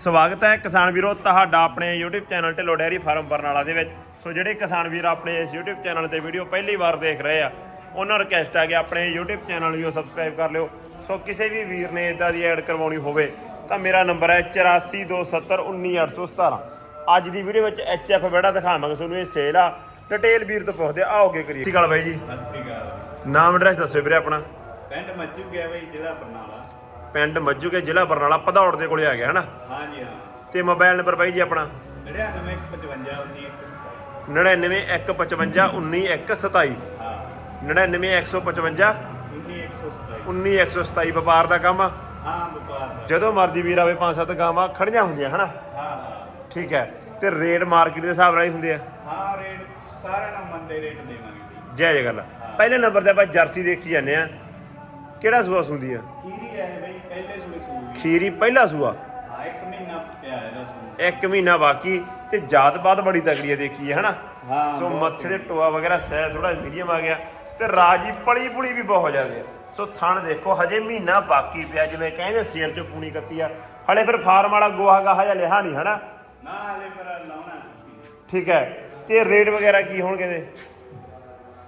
ਸਵਾਗਤ ਹੈ ਕਿਸਾਨ ਵੀਰੋ ਤੁਹਾਡਾ ਆਪਣੇ YouTube channel Dhillon dairy farm Barnala ਦੇ ਵਿੱਚ। ਸੋ ਜਿਹੜੇ ਕਿਸਾਨ ਵੀਰ ਆਪਣੇ ਇਸ YouTube ਚੈਨਲ ਤੇ ਵੀਡੀਓ ਪਹਿਲੀ ਵਾਰ ਦੇਖ ਰਹੇ ਆ ਉਹਨਾਂ ਨੂੰ ਰਿਕਵੈਸਟ ਹੈ ਕਿ ਆਪਣੇ YouTube ਚੈਨਲ ਨੂੰ ਸਬਸਕ੍ਰਾਈਬ ਕਰ ਲਿਓ। ਸੋ ਕਿਸੇ ਵੀ ਵੀਰ ਨੇ ਇਦਾਂ ਦੀ ਐਡ ਕਰਵਾਉਣੀ ਹੋਵੇ ਤਾਂ ਮੇਰਾ ਨੰਬਰ ਹੈ 8427191817 ਅੱਜ ਦੀ ਵੀਡੀਓ ਵਿੱਚ HF ਬੈੜਾ ਦਿਖਾਵਾਂਗੇ ਤੁਹਾਨੂੰ ਇਹ ਸੇਲ ਆ। ਡਿਟੇਲ ਵੀਰ ਤੋਂ ਪੁੱਛਦੇ ਆ, ਆਓਗੇ ਕਰੀਏ। ਸਤਿ ਸ਼੍ਰੀ ਅਕਾਲ ਬਾਈ ਜੀ। ਸਤਿ ਸ੍ਰੀ ਅਕਾਲ। ਨਾਮ ਐਡਰੈਸ ਦੱਸੋ ਵੀਰੇ ਆਪਣਾ। ਪਿੰਡ ਮੱਜੂ ਗਿਆ ਬਈ ਜ਼ਿਲ੍ਹਾ ਬਰਨਾਲਾ। ਪਿੰਡ ਮੱਜੂਕੇ ਜ਼ਿਲ੍ਹਾ ਬਰਨਾਲਾ ਪਧੌੜ ਦੇ ਕੋਲੇ ਆ ਗਿਆ ਹਨਾ? ਹਾਂਜੀ ਹਾਂ। ਤੇ ਮੋਬਾਈਲ ਨੰਬਰ ਬਾਈ ਜੀ ਆਪਣਾ? 9955 9915519127 ਹਾਂ 99155 19127 19127 ਵਪਾਰ ਦਾ ਕੰਮ ਆ? ਹਾਂ ਵਪਾਰ ਦਾ। ਜਦੋਂ ਮਰਜ਼ੀ ਵੀਰ ਆਵੇ ਪੰਜ ਸੱਤ ਗਾਵਾਂ ਖੜੀਆਂ ਹੁੰਦੀਆਂ ਹਨਾ? ਹਾਂ ਠੀਕ ਹੈ। ਤੇ ਰੇਟ ਮਾਰਕੀਟ ਦੇ ਹਿਸਾਬ ਨਾਲ ਹੀ ਹੁੰਦੇ ਆ। ਹਾਂ ਰੇਟ ਸਾਰਿਆਂ ਨੂੰ ਮੰਦੇ ਰੇਟ ਦੇਵਾਂਗੇ। ਬਈ ਜੈ ਜੈ ਗੱਲ। ਪਹਿਲੇ ਨੰਬਰ ਤੇ ਆਪਾਂ ਜਰਸੀ ਦੇਖੀ ਜਾਂਦੇ ਆ। ਕਿਹੜਾ ਸੂਆ ਸੁੰਦੀ ਆ? ਖੀਰੀ ਹੈ ਬਈ? ਪਹਿਲੇ ਸੂਏ ਸੂਈ ਖੀਰੀ ਪਹਿਲਾ ਸੂਆ? ਹਾਂ ਇੱਕ ਮਹੀਨਾ ਪਿਆ ਇਹਦਾ ਸੂ। ਇੱਕ ਮਹੀਨਾ ਬਾਕੀ ਤੇ ਜਾਤ ਬਾਤ ਬੜੀ ਤਗੜੀ ਆ ਦੇਖੀ ਹੈ ਹਨਾ? ਹਾਂ, ਸੋ ਬਹੁਤ ਮੱਥੇ ਦੇ ਟੋਆ ਵਗੈਰਾ ਸਹਿ ਥੋੜਾ ਮੀਡੀਅਮ ਆ ਗਿਆ ਤੇ ਰਾਜੀ ਪਲੀ ਪੁਲੀ ਵੀ ਬਹੁਤ ਜ਼ਿਆਦਾ ਆ ਸੋ ਥਣ ਦੇਖੋ ਹਜੇ ਮਹੀਨਾ ਬਾਕੀ ਪਿਆ ਜਿਵੇਂ ਕਹਿੰਦੇ ਸਿਰ ਚ ਪੂਣੀ ਕੱਤੀ ਆ। ਹਲੇ ਫਿਰ ਫਾਰਮ ਵਾਲਾ ਗੋਹਾ ਗਾਹਾ ਜਾਂ ਲਿਆ ਨਹੀਂ ਹਨਾ? ਨਾ ਹਲੇ ਪਰ ਲਾਉਣਾ ਠੀਕ ਹੈ ਤੇ ਰੇਟ ਵਗੈਰਾ ਕੀ ਹੋਣਗੇ ਦੇ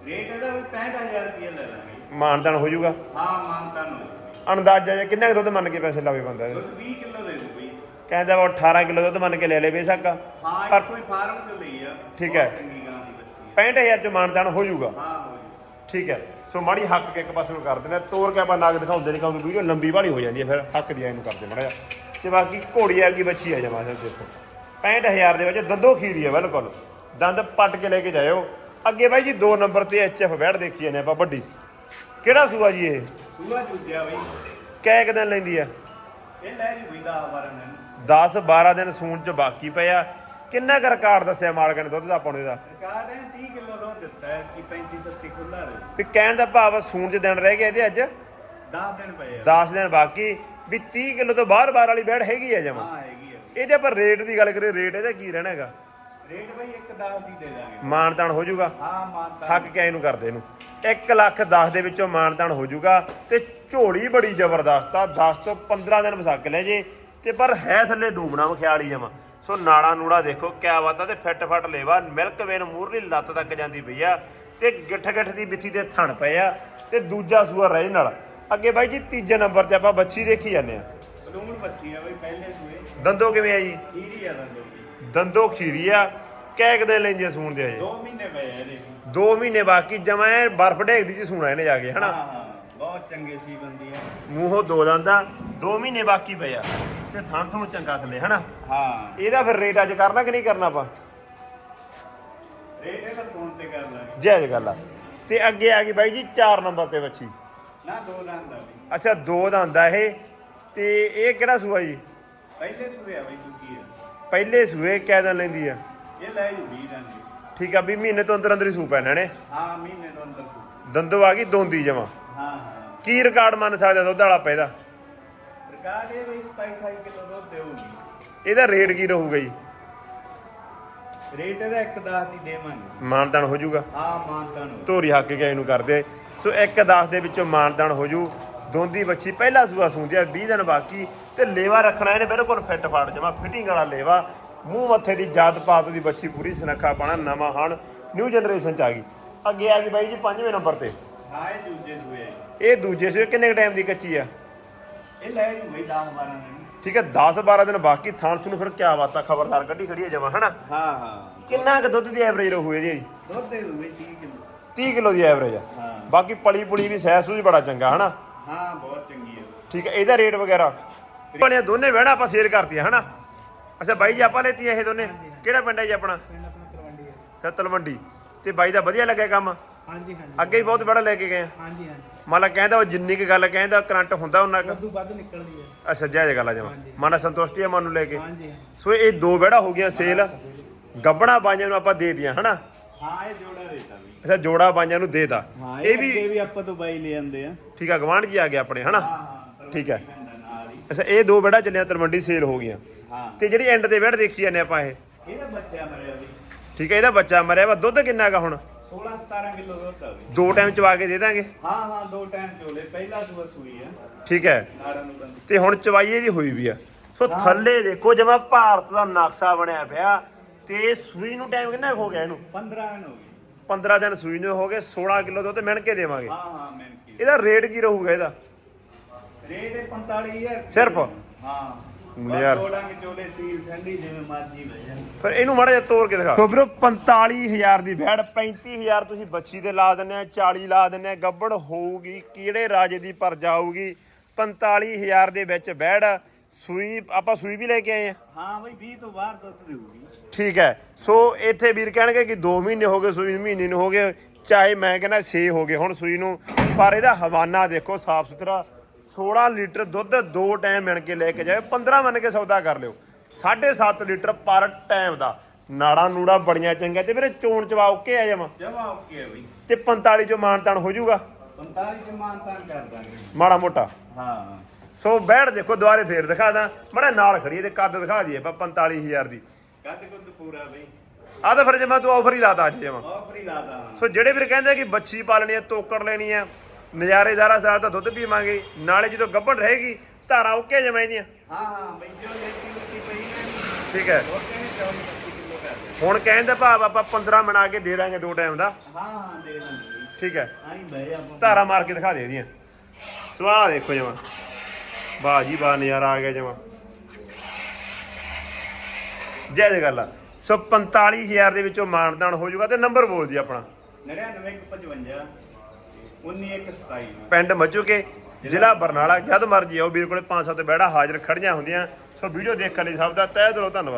ਰੇਟ ਇਹਦਾ ਵੀ 65000 ਰੁਪਏ ਲੈ ਲਾਂਗੇ। ਮਾਨਦਾਨ ਹੋ ਜਾਊਗਾ? ਹਾਂ ਮਾਨਤਾ ਨੂੰ ਅੰਦਾਜ਼ਾ ਜਿਹਾ ਕਿੰਨਾ ਕੁ ਦੁੱਧ ਮੰਨ ਕੇ ਪੈਸੇ ਲਾਵੇ ਬੰਦਾ? ਦੁੱਧ 20 ਕਿਲੋ ਦੇ ਦੋ ਬਈ। ਕਹਿੰਦਾ ਵਾ 18 ਕਿਲੋ ਦੁੱਧ ਮੰਨ ਕੇ ਲੈ ਲੇ ਬੇਸ਼ੱਕ। ਹਾਂ ਪਰ ਕੋਈ ਫਾਰਮ ਤੋਂ ਲਈ ਆ। ਠੀਕ ਹੈ। ਚੰਗੀ ਗਾਂ ਦੀ ਬੱਚੀ 65000 ਚ ਮਾਨਦਾਨ ਹੋ ਜਾਊਗਾ। ਹਾਂ ਹੋ ਜੀ ਠੀਕ ਹੈ। ਸੋ ਮਾੜੀ ਹੱਕ ਕੇ ਇੱਕ ਪਾਸੇ ਨੂੰ ਕਰ ਦਿੰਦੇ ਆ। ਤੋਰ ਕੇ ਆਪਾਂ ਨਗ ਦਿਖਾਉਂਦੇ ਨਹੀਂ ਕਿਉਂਕਿ ਵੀਡੀਓ ਲੰਬੀ ਵਾਲੀ ਹੋ ਜਾਂਦੀ ਹੈ ਫਿਰ ਹੱਕ ਦੀ ਇਹਨੂੰ ਕਰਦੇ ਮੜਾ ਤੇ ਬਾਕੀ ਘੋੜੀ ਵਰਗੀ ਬੱਚੀ ਆ ਜਮਾ ਸਰ ਦੇਖੋ 65000 ਦੇ ਵਿੱਚ ਦੰਦੋ ਖੀਰੀ ਹੈ ਬਿਲਕੁਲ। ਦੰਦ ਪੱਟ ਕੇ ਲੈ ਕੇ ਜਾਇਓ। ਅੱਗੇ ਬਾਈ ਜੀ 2 ਨੰਬਰ ਤੇ ਐਚਐਫ ਬੈਠ ਦੇਖੀ ਜਾਂਦੇ ਆਪਾਂ ਵੱਡੀ। ਕਿਹੜਾ ਸੂਆ ਜੀ ਇਹ? ਸੂਆ ਚੁੱਜਿਆ ਬਈ। ਕੈ ਕੁ ਦਿਨ ਲੈਂਦੀ ਆ? ਇਹ ਲੈ ਜੀ ਬਈ ਦਾ ਵਾਰਨ 10 12 ਦਿਨ ਸੂਣ ਚ ਬਾਕੀ ਪਿਆ ਕਿੰਨਾ ਕੁ ਰਿਕਾਰਡ ਦੱਸਿਆ ਮਾਲਕ ਨੇ ਦੁੱਧ ਦਾ ਪਾਉਣੇ ਦਾ? ਰਿਕਾਰਡ ਹੈ 30 ਕਿਲੋ ਦੁੱਧ ਦਿੱਤਾ ਹੈ ਕਿ 35 37 ਖੁੱਲਾ ਰਹੇ। ਵੀ ਕਹਿਣ ਦਾ ਭਾਵ ਸੂਣ ਚ ਦਿਨ ਰਹਿ ਗਏ ਇਹਦੇ ਅੱਜ? 10 ਦਿਨ ਪਏ ਆ। 10 ਦਿਨ ਬਾਕੀ। ਵੀ 30 ਕਿਲੋ ਤੋਂ ਬਾਹਰ ਬਾਹਰ ਵਾਲੀ ਬੈੜ ਹੈਗੀ ਆ ਜਮਾ? ਹਾਂ ਹੈਗੀ ਆ। ਇਹਦੇ ਪਰ ਰੇਟ ਦੀ ਗੱਲ ਕਰੀਏ ਰੇਟ ਇਹਦਾ ਕੀ ਰਹਿਣਾ ਹੈਗਾ? ਰੇਟ ਬਈ 1 10 ਦੀ ਦੇ ਦਾਂਗੇ। ਮਾਨਤਾਨ ਹੋ ਜਾਊਗਾ। ਹਾਂ ਮਾਨਤਾ ਹੱਕ ਕਿਆ ਇਹਨੂੰ ਕਰਦੇ ਇਹਨੂੰ? 1 ਲੱਖ 10 ਦੇ ਵਿੱਚੋਂ ਮਾਨਤਾਨ ਹੋ ਜਾਊਗਾ ਤੇ ਝੋਲੀ ਬੜੀ ਜ਼ਬਰਦਸਤ ਆ 10 ਤੋਂ 15 ਦਿਨ ਵਸਾ ਕੇ ਲੈ ਜੇ ਤੇ ਪਰ ਹੈ ਥੱਲੇ ਡੂਬਣਾ ਮਖਿਆਲੀ ਜਮਾ ਸੋ ਨਾੜਾ ਨੂੜਾ ਦੇਖੋ ਕਿਆ ਬਾਤ ਆ ਤੇ ਫਿੱਟ ਫੱਟ ਲੇਵਾ ਮਿਲਕ ਵੇਨ ਮੂਰਲੀ ਲੱਤ ਤੱਕ ਜਾਂਦੀ ਪਈ ਆ ਤੇ ਗਿੱਠ ਗਿੱਠ ਦੀ ਬਿੱਥੀ ਦੇ ਥਣ ਪਏ ਆ ਤੇ ਦੂਜਾ ਸੂਆ ਰਹਿ ਨਾਲ। ਅੱਗੇ ਬਾਈ ਜੀ ਤੀਜੇ ਨੰਬਰ ਤੇ ਆਪਾਂ ਬੱਚੀ ਦੇਖੀ ਜਾਂਦੇ ਆ। ਬਲੂੰਗਣ ਬੱਚੀ ਆ ਬਈ ਪਹਿਲੇ ਸੂਏ। ਦੰਦੋ ਕਿਵੇਂ ਆ ਜੀ? ਖੀਰੀ ਆ ਦੰਦੋ ਦੰਦੋ ਖੀਰੀ ਆ ਕਹਿ ਕਦੇ ਲੈਂਦੀ ਸੂਣ ਦੇ ਆ ਜੀ। 2 ਮਹੀਨੇ ਪਏ ਆ ਇਹਦੇ। 2 ਮਹੀਨੇ ਬਾਕੀ ਜਮਾ ਬਰਫ਼ ਢੇਕਦੀ ਚ ਸੂਣਾ ਇਹਨੇ ਜਾ ਕੇ ਹਨਾ? ਹਾਂ ਬਹੁਤ ਚੰਗੇ ਸੀ ਬੰਦੀ ਆ। ਮੂੰਹੋਂ ਦੋ ਦੰਦਾਂ 2 ਮਹੀਨੇ ਬਾਕੀ ਪਏ ਆ। ਤੇ ਥਣ ਤੁਹਾਨੂੰ ਚੰਗਾ ਥੱਲੇ ਹਨਾ? ਹਾਂ। ਇਹਦਾ ਫਿਰ ਰੇਟ ਅੱਜ ਕਰਨਾ ਕਿ ਨਹੀਂ ਕਰਨਾ ਆਪਾਂ? ਰੇਟ ਇਹਦਾ ਫੋਨ ਤੇ ਕਰ ਲਾਂਗੇ। ਜਾਇਜ਼ ਗੱਲ ਆ। ਤੇ ਅੱਗੇ ਆ ਗਈ ਬਾਈ ਜੀ 4 ਨੰਬਰ ਤੇ ਬੱਚੀ ਨਾ ਦੋ ਰਾਂ ਦਾ ਬਈ ਅੱਛਾ ਦੋ ਦੰਦਾ ਇਹ। ਤੇ ਇਹ ਕਿਹੜਾ ਸੂਆ ਜੀ? ਪਹਿਲੇ ਸੂਏ ਆ ਬਈ ਆ। ਪਹਿਲੇ ਸੂਏ ਦਿਨ ਲੈਂਦੀ ਆ। ਇਹ ਲੈ ਜੂ 20 ਰਾਂ ਦੀ ਠੀਕ ਆ ਵੀ ਮਹੀਨੇ ਤੋਂ ਅੰਦਰ ਅੰਦਰ ਹੀ ਸੂ ਪੈਣਾ ਇਹਨੇ ਹਾਂ ਮਹੀਨੇ ਤੋਂ ਅੰਦਰ ਦੰਦੋ ਆ ਗਈ ਦੋਂਦੀ ਜਮਾ। ਹਾਂ ਹਾਂ। ਕੀ ਰਿਕਾਰਡ ਮੰਨ ਸਕਦੇ ਦੁੱਧ ਵਾਲਾ ਇਹਦਾ? ਰਿਕਾਰਡ ਇਹ ਬਈ 27 28 ਕਿਲੋ ਦੁੱਧ ਦੇਊਗੀ। ਇਹਦਾ ਰੇਟ ਕੀ ਰਹੂਗਾ ਜੀ? ਰੇਟ ਇਹਦਾ 1 10 ਦੀ ਦੇਵਾਂਗੇ। ਮਾਨਦਾਨ ਹੋ ਜਾਊਗਾ? ਹਾਂ ਮਾਨਤਾ ਨੂੰ ਧੋਰੀ ਹੱਕ ਕੇ ਇਹਨੂੰ ਕਰਦੇ। ਸੋ 1 10 ਦੇ ਵਿੱਚੋਂ ਮਾਨਦਾਨ ਹੋ ਜੂ ਦੋਂਦੀ ਬੱਚੀ ਪਹਿਲਾ ਸੂਆ ਸੂੰਦੀ ਆ 20 ਦਿਨ ਬਾਕੀ। ਤੇ ਲੇਵਾ ਰੱਖਣਾ ਇਹਨੇ ਬਿਲਕੁਲ ਫਿੱਟ ਫਾੜ ਜਮਾ ਫਿਟਿੰਗ ਵਾਲਾ ਲੇਵਾ। ਮੂੰਹ ਮੱਥੇ ਦੀ ਜਾਤ ਪਾਤ ਦੀ ਬੱਚੀ ਪੂਰੀ ਸੁਨੱਖਾ ਪਾਣਾ ਨਵਾਂ ਹਣ ਨਿਊ ਜਨਰੇਸ਼ਨ ਚ ਆ ਗਈ। ਅੱਗੇ ਆ ਗਈ ਬਾਈ ਜੀ ਪੰਜਵੇਂ ਨੰਬਰ ਤੇ। ਹਾਂ ਇਹ ਦੂਜੇ ਸੂਏ। ਇਹ ਦੂਜੇ ਸੂਏ ਕਿੰਨੇ ਟਾਈਮ ਦੀ ਕੱਚੀ ਆ? ਇਹ ਲੈ ਜੂ ਬਈ 10 12 ਦਿਨ। ਠੀਕ ਹੈ 10 12 ਦਿਨ ਬਾਕੀ ਥਾਣ ਤੁਹਾਨੂੰ ਫਿਰ ਕਿਆ ਬਾਤ ਆ ਖਬਰਦਾਰ ਕੱਢੀ ਖੜੀ ਹੈ ਜਮਾ ਹਨਾ? ਹਾਂ ਹਾਂ। ਕਿੰਨਾ ਕੁ ਦੁੱਧ ਦੀ ਐਵਰੇਜ ਰਹੂ ਇਹਦੀ ਜੀ ਦੁੱਧ ਦੇ ਦੂ ਬਈ 30 ਕਿਲੋ। 30 ਕਿਲੋ ਦੀ ਐਵਰੇਜ ਆ। ਹਾਂ। ਬਾਕੀ ਪਲੀ ਪੁਲੀ ਵੀ ਸਹਿ ਸੂਝ ਬੜਾ ਚੰਗਾ ਹਨਾ? ਹਾਂ ਬਹੁਤ ਚੰਗੀ ਹੈ ਠੀਕ ਹੈ ਇਹਦਾ ਰੇਟ ਵਗੈਰਾ? ਬਣਿਆ ਦੋਨੇ ਵਹਿਣਾ ਆਪਾਂ ਸ਼ੇਅਰ ਕਰਤੀਆਂ ਹਨਾ? ਅੱਛਾ ਬਾਈ ਜੀ ਆਪਾਂ ਲੈਤੀਆਂ ਇਹ ਦੋਨੇ। ਕਿਹੜਾ ਪਿੰਡ ਹੈ ਜੀ ਆਪਣਾ? ਪਿੰਡ ਆਪਣਾ ਤਲਵੰਡੀ ਹੈ ਤੇ ਤਲਵੰਡੀ। ਤੇ ਬਾਈ ਦਾ ਵਧੀਆ ਲੱਗਿਆ ਕੰਮ? ਹਾਂਜੀ ਹਾਂਜੀ। ਅੱਗੇ ਵੀ ਬਹੁਤ ਬੜਾ ਲੈ ਕੇ ਗਏ ਆ। ਹਾਂਜੀ ਹਾਂਜੀ। ਮੰਨ ਲਾ ਕਹਿੰਦਾ ਉਹ ਜਿੰਨੀ ਕੁ ਗੱਲ ਕਹਿੰਦਾ ਕਰੰਟ ਹੁੰਦਾ ਉਹਨਾਂ ਕੁ ਉਦੋਂ ਵੱਧ ਨਿਕਲਦੀ ਹੈ ਅੱਛਾ ਜਾਇਜ਼ ਗੱਲ ਆ ਜਮਾ। ਮਨ ਸੰਤੁਸ਼ਟੀ ਆ ਮਨ ਨੂੰ ਲੈ ਕੇ। ਹਾਂਜੀ ਹਾਂਜੀ। ਸੋ ਇਹ ਦੋ ਵਹਿੜਾ ਹੋ ਗਈਆਂ ਸੇਲ। ਗੱਬਣਾ ਬਾਈਆਂ ਨੂੰ ਆਪਾਂ ਦੇ ਦਿਆਂ ਹਨਾ? ਹਾਂ ਇਹ ਜੋੜਾ ਦੇਤਾ ਬਈ। ਅੱਛਾ ਜੋੜਾ ਬਾਈਆਂ ਨੂੰ ਦੇਤਾ। ਹਾਂ ਇਹ ਵੀ ਵੀ ਵੀ ਆਪਾਂ ਤੋਂ ਬਾਈ ਲੈ ਆਂਦੇ ਆ। ਠੀਕ ਆ ਗਵਾਂਢ ਜੀ ਆ ਗਿਆ ਆਪਣੇ ਹਨਾ? ਠੀਕ ਹੈ। ਅੱਛਾ ਇਹ ਦੋ ਵਹਿੜਾ ਚੱਲਿਆ ਤਲਵੰਡੀ ਸੇਲ ਹੋ ਗਈਆਂ। ਤੇ ਜਿਹੜੀ ਐਂਡ ਤੇ ਵਹਿੜ ਦੇਖੀ ਜਾਂਦੇ ਆਪਾਂ ਇਹ। ਇਹਦਾ ਬੱਚਾ ਮਰਿਆ ਵੀ। ਠੀਕ ਹੈ ਇਹਦਾ ਬੱਚਾ ਮਰਿਆ ਵਾ ਦੁੱਧ ਕਿੰਨਾ ਹੈਗਾ ਹੁਣ? 16 17 ਕਿਲੋ ਦੁੱਧ ਆ ਵੀ। ਦੋ ਟਾਈਮ ਚਵਾ ਕੇ ਦੇ ਦਾਂਗੇ? ਹਾਂ ਹਾਂ ਦੋ ਟਾਈਮ ਚੋਲੇ ਪਹਿਲਾ ਸੂਆ ਸੂਈ ਆ। ਠੀਕ ਹੈ। ਨਾੜਾਂ ਨੂੰ ਬੰਦ। ਤੇ ਹੁਣ ਚਵਾਈਏ ਦੀ ਹੋਈ ਵੀ ਆ। ਸੋ ਥੱਲੇ ਦੇਖੋ ਜਿਵੇਂ ਭਾਰਤ ਦਾ ਨਕਸ਼ਾ ਬਣਿਆ ਪਿਆ। ਤੇ ਸੂਈ ਨੂੰ ਟਾਈਮ ਕਿੰਨਾ ਹੋ ਗਿਆ ਇਹਨੂੰ? 15 ਦਿਨ ਹੋ ਗਏ। 15 ਦਿਨ ਸੂਈ ਨੂੰ ਹੋ ਗਏ 16 ਕਿਲੋ ਦੁੱਧ ਮਿਣ ਕੇ ਦੇਵਾਂਗੇ। ਹਾਂ ਹਾਂ ਮੈਂ ਕੀ ਇਹਦਾ ਰੇਟ ਕੀ ਰਹੂਗਾ ਇਹਦਾ? ਰੇਟ ਹੈ 45000 ਸਿਰਫ? ਹਾਂ। ਯਾਰ। ਯਾਰ ਤੋੜਾਂਗੇ ਚੋਲੇ ਸੀਲ ਠੰਡੀ ਜਿਵੇਂ ਮਰਜ਼ੀ ਲੈ ਜਾਣ। ਫਿਰ ਇਹਨੂੰ ਮਾੜਾ ਜਿਹਾ ਤੋੜ ਕੇ ਦਿਖਾ। ਸੋ ਵੀਰੋ 45000 ਦੀ ਭੈੜ 35000 ਤੁਸੀਂ ਬੱਚੀ ਤੇ ਲਾ ਦਿੰਦੇ ਆ 40 ਲਾ ਦਿੰਦੇ ਆ ਗੱਬੜ ਹੋਊਗੀ ਕਿਹੜੇ ਰਾਜੇ ਦੀ ਪਰ ਜਾਊਗੀ? 45000 ਦੇ ਵਿੱਚ ਭੈੜ ਸੂਈ ਆਪਾਂ ਸੂਈ ਵੀ ਲੈ ਕੇ ਆਏ ਆ। ਹਾਂ ਬਈ 20 ਤੋਂ ਬਾਹਰ ਦੁੱਧ ਦੇਊਗੀ ਠੀਕ ਹੈ ਸੋ ਇੱਥੇ ਵੀਰ ਕਹਿਣਗੇ ਕਿ 2 ਮਹੀਨੇ ਹੋ ਗਏ ਸੂਈ ਨੂੰ ਮਹੀਨੇ ਨੂੰ ਹੋ ਗਏ ਚਾਹੇ ਮੈਂ ਕਹਿੰਦਾ 6 ਹੋ ਗਏ ਹੁਣ ਸੂਈ ਨੂੰ ਪਰ ਇਹਦਾ ਹਵਾਨਾ ਦੇਖੋ ਸਾਫ਼ ਸੁਥਰਾ 16 ਲੀਟਰ ਦੁੱਧ ਦੋ ਟਾਈਮ ਮਿਣ ਕੇ ਲੈ ਕੇ ਜਾਏ 15 ਮੰਨ ਕੇ ਸੌਦਾ ਕਰ ਲਿਓ। 7.5 ਲੀਟਰ ਪਰ ਟਾਈਮ ਦਾ। ਨਾੜਾ ਨੂੜਾ ਬੜੀਆਂ ਚੰਗੀਆਂ ਤੇ ਵੀਰੇ ਚੋਣ ਚਵਾ ਓਕੇ ਆ ਜਮਾ? ਓਕੇ ਬਈ। ਤੇ 45 ਚੋਂ ਮਾਨਤਾਨ ਹੋ ਜਾਊਗਾ? 45 ਚ ਮਾਨਤਾਨ ਕਰ ਦਾਂਗੇ। ਮਾੜਾ ਮੋਟਾ। ਹਾਂ। ਸੋ ਬੈਠ ਦੇਖੋ ਦੁਬਾਰੇ ਫੇਰ ਦਿਖਾ ਦਾਂ। ਮੜਾ ਨਾਲ ਖੜੀ ਤੇ ਕੱਦ ਦਿਖਾ ਦਈਏ ਆਪਾਂ 45000 ਦੀ। ਕੱਦ ਕੁੱਦ ਪੂਰਾ ਬਈ। ਆ ਤਾਂ ਫਿਰ ਜੇ ਮੈਂ ਤੂੰ ਆਫਰ ਹੀ ਲਾਤਾ ਅੱਜ ਜਮਾ। ਆਫਰ ਹੀ ਲਾਦਾ ਸੋ ਜਿਹੜੇ ਵੀਰ ਕਹਿੰਦੇ ਕਿ ਬੱਚੀ ਪਾਲਣੀ ਹੈ ਤੋਕੜ ਲੈਣੀ ਹੈ ਨਜ਼ਾਰੇਦਾਰਾ ਸਾਲ ਤਾਂ ਦੁੱਧ ਪੀਵਾਂਗੇ ਨਾਲੇ ਜਦੋਂ ਗੱਭਣ ਰਹੇਗੀ ਧਾਰਾ ਓਕੇ ਜਮਾਈ ਦੀਆਂ। ਹਾਂ ਹਾਂ ਬਈ ਜੋ ਲੈਤੀ ਉਤੀ ਪਈ ਨਾ। ਠੀਕ ਹੈ। ਹੋਰ ਕਹਿੰਦੇ 24 25 ਕਿਲੋ ਕਰ ਦੇ? ਹੁਣ ਕਹਿਣ ਦਾ ਭਾਵ ਆਪਾਂ 15 ਬਣਾ ਕੇ ਦੇ ਦਾਂਗੇ ਦੋ ਟਾਈਮ ਦਾ। ਹਾਂ ਹਾਂ ਦੇ ਦਾਂਗੇ। ਬਈ ਠੀਕ ਹੈ। ਆਈ ਬਈ ਆਪਾਂ। ਧਾਰਾ ਮਾਰ ਕੇ ਦਿਖਾ ਦੇ ਇਹਦੀਆਂ। ਸਵਾਹ ਦੇਖੋ ਜਮਾ। ਵਾਹ ਜੀ ਵਾਹ ਨਜ਼ਾਰਾ ਆ ਗਿਆ ਜਮਾ। ਜੈ ਜੈ ਗੱਲ ਸੋ 45000 ਦੇ ਵਿੱਚੋਂ ਮਾਨਦਾਨ ਹੋ ਜਾਊਗਾ ਤੇ ਨੰਬਰ ਬੋਲ ਜੀ ਆਪਣਾ। 9955 19127 ਪਿੰਡ ਮੱਜੂਕੇ ਜ਼ਿਲ੍ਹਾ ਬਰਨਾਲਾ, ਜਦ ਮਰਜ਼ੀ ਆਓ, ਵੀਰ ਕੋਲੇ 5-7 ਬੈੜਾ ਹਾਜ਼ਰ ਖੜੀਆਂ ਹੁੰਦੀਆਂ। ਸੋ ਵੀਡੀਓ ਦੇਖਣ ਲਈ ਸਭ ਦਾ ਤਹਿ ਦਿਲੋਂ ਧੰਨਵਾਦ।